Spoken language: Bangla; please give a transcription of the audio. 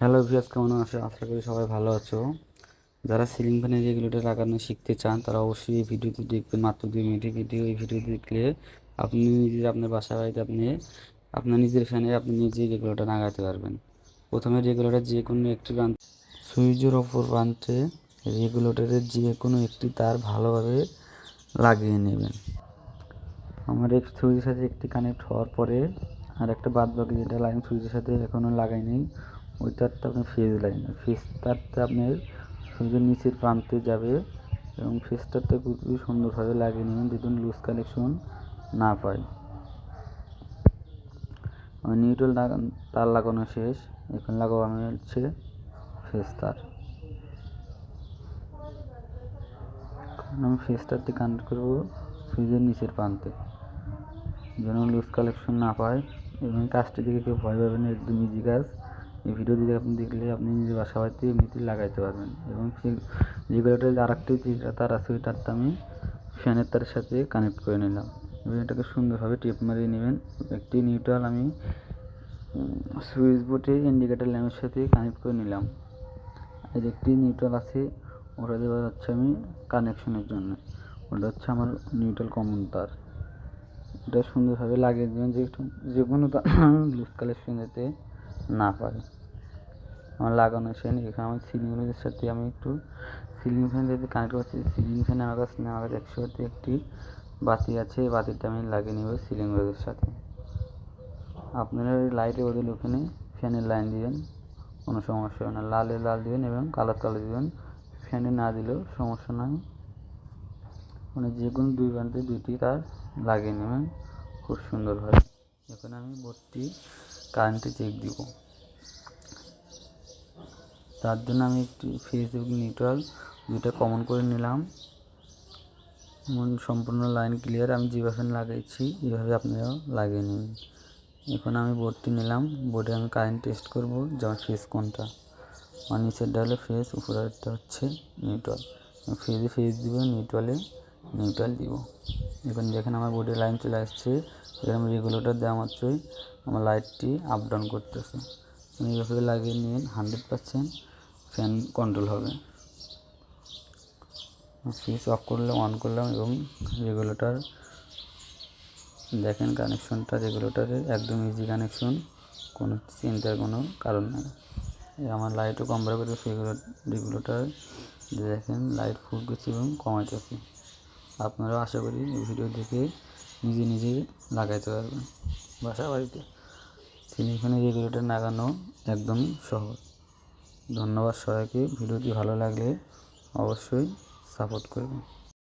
হ্যালো ভিয়াস কেমন আছো? আশা করি সবাই ভালো আছো। যারা সিলিং ফ্যানের রেগুলেটর লাগানো শিখতে চান, তারা অবশ্যই এই ভিডিওটি দেখবেন মাত্র দুই মিনিটের ভিডিও। এই ভিডিও দেখলে আপনি নিজে আপনার বাসা বাড়িতে আপনি, আপনার নিজের ফ্যানে আপনি নিজেই রেগুলেটর লাগাতে পারবেন। প্রথমে রেগুলেটর যে কোনো একটি প্রান্ত সুইচের ওপর প্রান্তে রেগুলেটরের যে কোনো একটি তার ভালোভাবে লাগিয়ে নেবেন। আমার এক সুইচের সাথে একটি কানেক্ট হওয়ার পরে আর একটা বাদ বাকি যেটা লাইন সুইচের সাথে এখনও লাগাই লাগাইনি ওই তারটা আপনার ফেজ লাইন ফেজ তারটা আপনার সুইচের নিচের প্রান্তে যাবে এবং ফেজ তারটা খুবই সুন্দরভাবে লাগিয়ে নেবেন যেহেতু লুজ কানেকশন না পায়। আমার নিউট্রাল তার লাগানো শেষ। এখন লাগাবো আমি হচ্ছে ফেজ তার। এখন আমি ফেজ তারটি কানেক্ট করব সুইচের নিচের প্রান্তে। যেন লুজ কালেকশন না পায়। এবং কাজটি দেখে কেউ ভয় পাবেন না, একদম ইজি কাজ। এই ভিডিও দিকে আপনি দেখলে আপনি নিজের বাসা বাড়িতে এমনিতেই লাগাইতে পারবেন। এবং সে রেগুলেটার আর একটি যে তার আছে ওই তারটা আমি ফ্যানের তারের সাথে কানেক্ট করে নিলাম। এবং এটাকে সুন্দরভাবে টেপ মারিয়ে নেবেন। একটি নিউট্রাল আমি সুইচ বোর্ডে ইন্ডিকেটার ল্যাম্পের সাথে কানেক্ট করে নিলাম। আর একটি নিউট্রাল আছে, ওটা দেওয়া হচ্ছে আমি কানেকশনের জন্য। ওটা হচ্ছে আমার নিউট্রাল কমন তার। এটা সুন্দরভাবে লাগিয়ে দেবেন যে যে কোনো লুজ কালেকশন যাতে না পারে। আমার লাগানো সেন এখানে আমার সিলিং ফ্যানের সাথে আমি একটু সিলিং ফ্যান যদি কানেক্ট করছি সিলিং ফ্যান আমার কাছে আমার কাছে একশো একটি বাতি আছে। এই বাতিটা আমি লাগিয়ে নেব সিলিং রোদের সাথে। আপনারা এই লাইটের বদলে ওখানে ফ্যানের লাইন দিবেন। কোনো সমস্যা হবে না। লালে লাল দিবেন এবং কালার কালো দিবেন। ফ্যানে না দিলেও সমস্যা নাই। মানে যে কোনো দুই প্রান্তে দুইটি তার লাগিয়ে নেবেন। খুব সুন্দরভাবে। এখন আমি বোর্ডটি কারেন্টে চেক দিব। তার জন্য আমি একটি ফেসবুক নিউট্রাল দুইটা কমন করে নিলাম। সম্পূর্ণ লাইন ক্লিয়ার আমি যেভাবে লাগাইছি এইভাবে আপনারাও লাগিয়ে নেবেন এখন আমি বোর্ডটি নিলাম। বোর্ডে আমি কারেন্ট টেস্ট করব, যে আমার ফেস কোনটা। আমার নিচেরটা হলো ফেস উপরেরটা হচ্ছে নিউট্রাল ফেজে ফেজ দিব নিউট্রালে নিউট্রাল দিব। এখন যেখানে আমার বোর্ডে লাইন চলে আসছে এখানে আমি রেগুলেটর দেওয়া মাত্রই আমার লাইটটি আপ ডাউন করতেছে। এইভাবে লাগিয়ে নিন হান্ড্রেড পারসেন্ট ফ্যান কন্ট্রোল হবে। সুইচ অফ করলাম অন করলাম এবং রেগুলেটর দেখেন কানেকশনটা রেগুলেটরের একদম ইজি কানেকশন কোনো চিন্তার কোনো কারণ নেই। আমার লাইটও কম্পার করে রেগুলেটর দেখেন লাইট ফুল করছি এবং কমাইতেছি। আপনারাও আশা করি এই ভিডিও দেখে নিজে নিজে লাগাইতে পারবেন। বাসা বাড়িতে। সিলিং ফ্যানের রেগুলেটর লাগানো একদমই সহজ। ধন্যবাদ সবাইকে। ভিডিওটি ভালো লাগলে অবশ্যই সাপোর্ট করবেন।